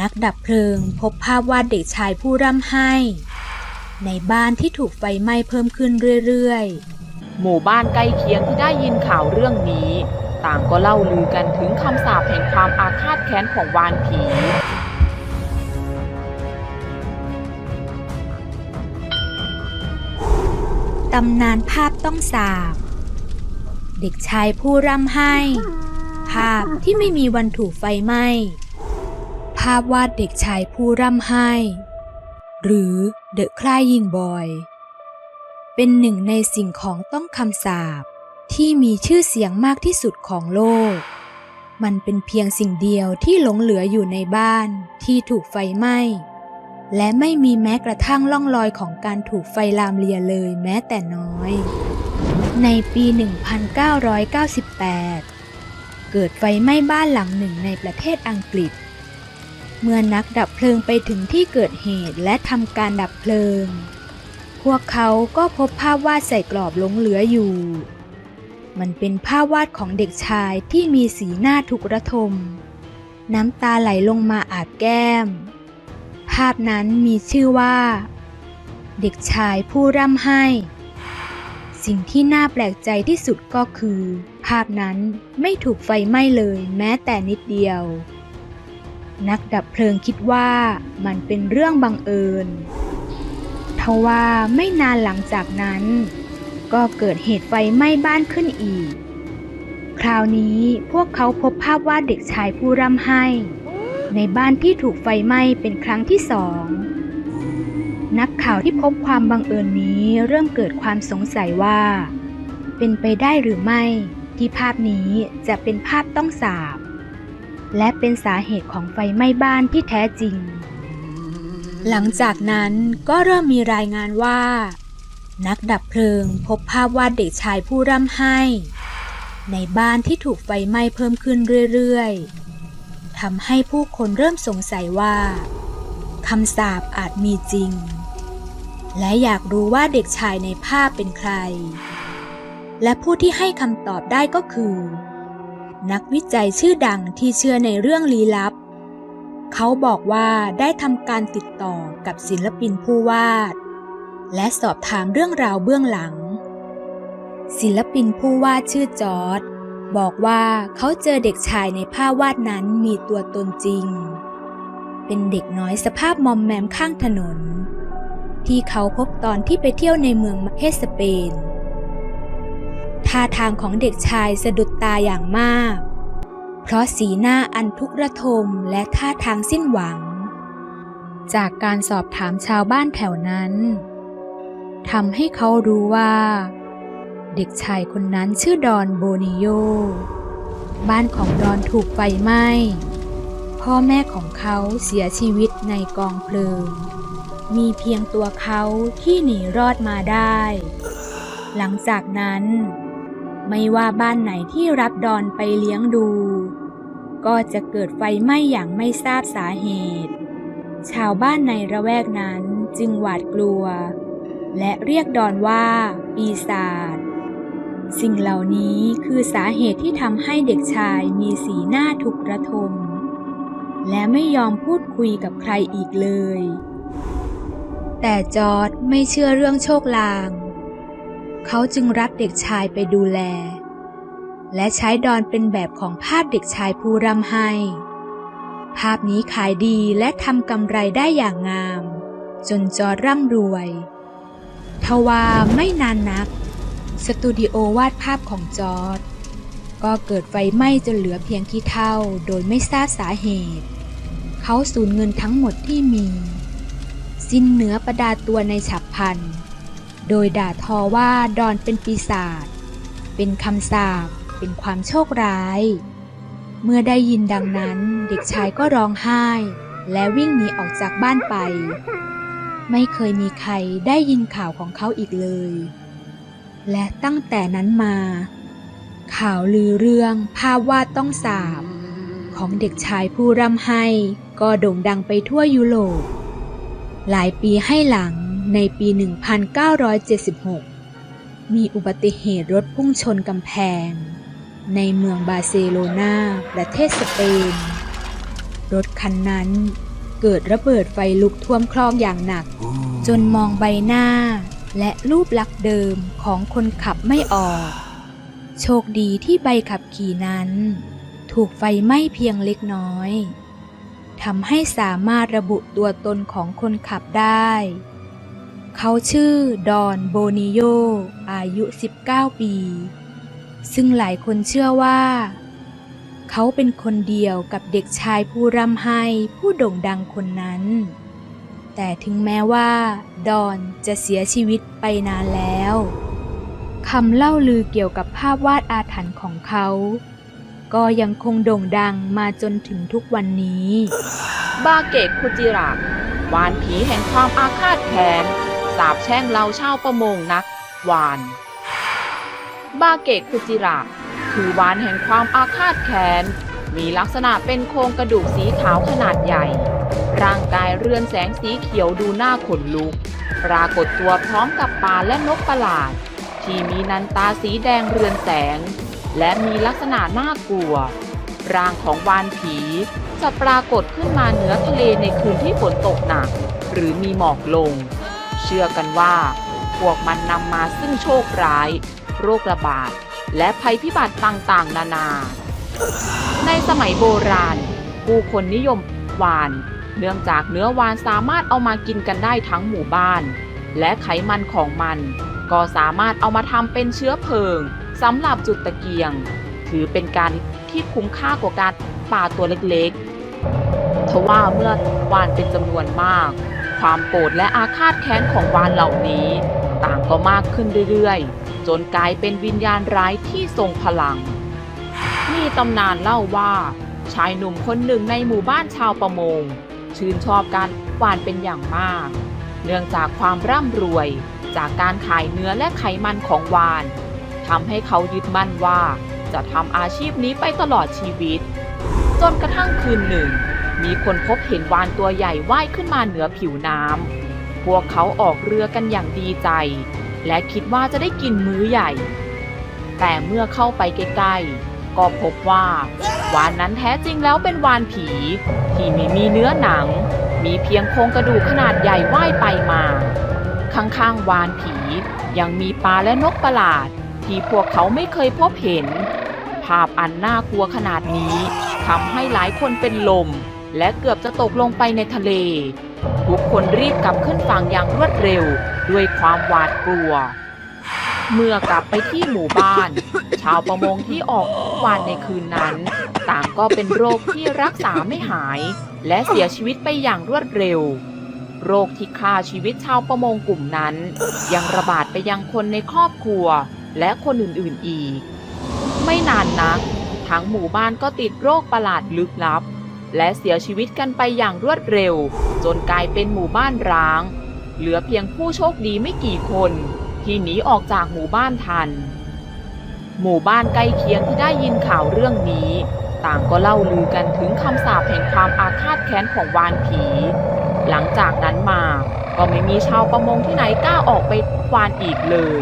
นักดับเพลิงพบภาพวาดเด็กชายผู้ร่ำไห้ ในบ้านที่ถูกไฟไหม้เพิ่มขึ้นเรื่อยหมู่บ้านใกล้เคียงที่ได้ยินข่าวเรื่องนี้ ต่างก็เล่าลือกันถึงคำสาปแห่งความอาฆาตแค้นของวานผีๆตำนานภาพต้องสาบ เด็กชายผู้ร่ำไห้ ภาพที่ไม่มีวันถูกไฟไหม้ภาพวาดเด็กชายผู้ร่ำไห้ หรือ The Crying Boy เป็นหนึ่งในสิ่งของต้องคำสาปที่มีชื่อเสียงมากที่สุดของโลก มันเป็นเพียงสิ่งเดียวที่หลงเหลืออยู่ในบ้านที่ถูกไฟไหม้ และไม่มีแม้กระทั่งล่องรอยของการถูกไฟลามเลียเลยแม้แต่น้อย ในปี 1998 เกิดไฟไหม้บ้านหลังหนึ่งในประเทศอังกฤษ เมื่อนักดับเพลิงไปถึงที่เกิดเหตุและทำการดับเพลิง พวกเขาก็พบภาพวาดใส่กรอบหลงเหลืออยู่ มันเป็นภาพวาดของเด็กชายที่มีสีหน้าทุกระทม น้ำตาไหลลงมาอาบแก้ม ภาพนั้นมีชื่อว่า เด็กชายผู้ร่ำไห้ สิ่งที่น่าแปลกใจที่สุดก็คือ ภาพนั้นไม่ถูกไฟไหม้เลยแม้แต่นิดเดียว นักดับเพลิงคิดว่ามันเป็นเรื่องบังเอิญทว่าไม่นานหลังจากนั้น ก็เกิดเหตุไฟไหม้บ้านขึ้นอีก คราวนี้พวกเขาพบภาพวาดเด็กชายผู้ร่ำไห้ ในบ้านที่ถูกไฟไหม้เป็นครั้งที่สอง นักข่าวที่พบความบังเอิญนี้เริ่มเกิดความสงสัยว่า เป็นไปได้หรือไม่ที่ภาพนี้จะเป็นภาพต้องสาบ และเป็นสาเหตุของไฟไหม้บ้านที่แท้จริง หลังจากนั้นก็เริ่มมีรายงานว่า นักดับเพลิงพบภาพวาดเด็กชายผู้ร่ำไห้ ในบ้านที่ถูกไฟไหม้เพิ่มขึ้นเรื่อยๆทำให้ผู้คนเริ่มสงสัยว่าคำสาปอาจมีจริง และอยากรู้ว่าเด็กชายในภาพเป็นใคร และผู้ที่ให้คำตอบได้ก็คือ นักวิจัยชื่อดังที่เชื่อในเรื่องลี้ลับ เขาบอกว่าได้ทำการติดต่อกับศิลปินผู้วาด และสอบถามเรื่องราวเบื้องหลัง ศิลปินผู้วาดชื่อจอร์ดบอกว่าเขาเจอเด็กชายในภาพวาดนั้นมีตัวตนจริง เป็นเด็กน้อยสภาพมอมแมมข้างถนน ที่เขาพบตอนที่ไปเที่ยวในเมืองประเทศสเปน ท่าทางของเด็กชายสะดุดตาอย่างมาก เพราะสีหน้าอันทุกระทมและท่าทางสิ้นหวัง จากการสอบถามชาวบ้านแถวนั้นทำให้เขารู้ว่า เด็กชายคนนั้นชื่อดอนโบนิโย บ้านของดอนถูกไฟไหม้ พ่อแม่ของเขาเสียชีวิตในกองเพลิง มีเพียงตัวเขาที่หนีรอดมาได้ หลังจากนั้น ไม่ว่าบ้านไหนที่รับดอนไปเลี้ยงดู ก็จะเกิดไฟไหม้อย่างไม่ทราบสาเหตุ ชาวบ้านในระแวกนั้นจึงหวาดกลัว และเรียกดอนว่า ปีศาจสิ่งเหล่านี้คือสาเหตุที่ทำให้เด็กชายมีสีหน้าทุกข์ระทม และไม่ยอมพูดคุยกับใครอีกเลย แต่จอร์ดไม่เชื่อเรื่องโชคลาง เขาจึงรับเด็กชายไปดูแล และใช้ดอนเป็นแบบของภาพเด็กชายผู้ร่ำไห้ ภาพนี้ขายดีและทำกำไรได้อย่างงาม จนจอร์ดร่ำรวยทว่าไม่นานนัก สตูดิโอวาดภาพของจอร์ดก็เกิดไฟไหม้จนเหลือเพียงขี้เท่าโดยไม่ทราบสาเหตุ เขาสูญเงินทั้งหมดที่มี สิ้นเนื้อประดาตัวในฉับพลัน โดยด่าทอว่าดอนเป็นปีศาจ เป็นคำสาป เป็นความโชคร้าย เมื่อได้ยินดังนั้นเด็กชายก็ร้องไห้ และวิ่งหนีออกจากบ้านไป ไม่เคยมีใครได้ยินข่าวของเขาอีกเลย และตั้งแต่นั้นมา ข่าวลือเรื่องภาพวาดต้องสาบ ของเด็กชายผู้ร่ำไห้ก็โด่งดังไปทั่วยุโรปหลายปีให้หลัง ในปี 1976 มีอุบัติเหตุรถพุ่งชนกำแพง ในเมืองบาร์เซโลนาประเทศสเปน รถคันนั้นเกิดระเบิดไฟลุกท่วมคลองอย่างหนัก จนมองใบหน้าและรูปลักษณ์เดิมของคนขับไม่ออก โชคดีที่ใบขับขี่นั้น ถูกไฟไหม้เพียงเล็กน้อยทำให้สามารถระบุตัวตนของคนขับได้ เขาชื่อดอนโบนิโย อายุ 19 ปี ซึ่งหลายคนเชื่อว่า เขาเป็นคนเดียวกับเด็กชายผู้ร่ำไห้ผู้โด่งดังคนนั้น แต่ถึงแม้ว่า ดอนจะเสียชีวิตไปนานแล้วคำเล่าลือเกี่ยวกับภาพวาดอาถรรพ์ของเขา ก็ยังคงโด่งดังมาจนถึงทุกวันนี้ บาเกะคุจิระวานผีแห่งความอาฆาตแค้น สาบแช่งเราชาวประมงนัก วาน บาเกะคุจิระ คือวานแห่งความอาฆาตแค้น มีลักษณะเป็นโครงกระดูกสีขาวขนาดใหญ่ ร่างกายเรือนแสงสีเขียวดูหน้าขนลุก ปรากฏตัวพร้อมกับปลาและนกประหลาด ที่มีนันตาสีแดงเรือนแสง และมีลักษณะน่ากลัว ร่างของวานผีจะปรากฏขึ้นมาเหนือทะเลในคืนที่ฝนตกหนัก หรือมีหมอกลง เชื่อกันว่า พวกมันนำมาซึ่งโชคร้าย โรคระบาด และภัยพิบัติต่างๆ นานา ในสมัยโบราณ ผู้คนนิยมวาน เนื่องจากเนื้อวานสามารถเอามากินกันได้ทั้งหมู่บ้าน และไขมันของมัน ก็สามารถเอามาทำเป็นเชื้อเพลิงสำหรับจุดตะเกียง ถือเป็นการที่คุ้มค่ากว่าการป่าตัวเล็กๆทว่าเมื่อวานเป็นจำนวนมาก ความโกรธและอาฆาตแค้นของวานเหล่านี้ ต่างก็มากขึ้นเรื่อยๆ จนกลายเป็นวิญญาณร้ายที่ทรงพลัง มีตำนานเล่าว่า ชายหนุ่มคนหนึ่งในหมู่บ้านชาวประมง ชื่นชอบการวานเป็นอย่างมาก เนื่องจากความร่ำรวย จากการขายเนื้อและไขมันของวานทำให้เขายึดมั่นว่า จะทำอาชีพนี้ไปตลอดชีวิต จนกระทั่งคืนหนึ่ง มีคนพบเห็นวานตัวใหญ่ว่ายขึ้นมาเหนือผิวน้ำ พวกเขาออกเรือกันอย่างดีใจ และคิดว่าจะได้กินมื้อใหญ่ แต่เมื่อเข้าไปใกล้ๆ ก็พบว่าวานนั้นแท้จริงแล้วเป็นวานผี ที่ไม่มีเนื้อหนัง มีเพียงโครงกระดูกขนาดใหญ่ว่ายไปมา ข้างๆวานผี ยังมีปลาและนกประหลาด ที่พวกเขาไม่เคยพบเห็น ภาพอันน่ากลัวขนาดนี้ทำให้หลายคนเป็นลม และเกือบจะตกลงไปในทะเล ทุกคนรีบกลับขึ้นฝั่งอย่างรวดเร็ว ด้วยความหวาดกลัว เมื่อกลับไปที่หมู่บ้าน ชาวประมงที่ออกวานในคืนนั้น ต่างก็เป็นโรคที่รักษาไม่หาย และเสียชีวิตไปอย่างรวดเร็ว โรคที่ฆ่าชีวิตชาวประมงกลุ่มนั้น ยังระบาดไปยังคนในครอบครัว และคนอื่นๆอีก ไม่นานนักทั้งหมู่บ้านก็ติดโรคประหลาดลึกลับ และเสียชีวิตกันไปอย่างรวดเร็ว จนกลายเป็นหมู่บ้านร้าง เหลือเพียงผู้โชคดีไม่กี่คน ที่หนีออกจากหมู่บ้านทัน หมู่บ้านใกล้เคียงที่ได้ยินข่าวเรื่องนี้ ต่างก็เล่าลือกันถึงคำสาปแห่งความอาฆาตแค้นของวานผี หลังจากนั้นมาก็ไม่มีชาวประมงที่ไหนกล้าออกไปวานอีกเลย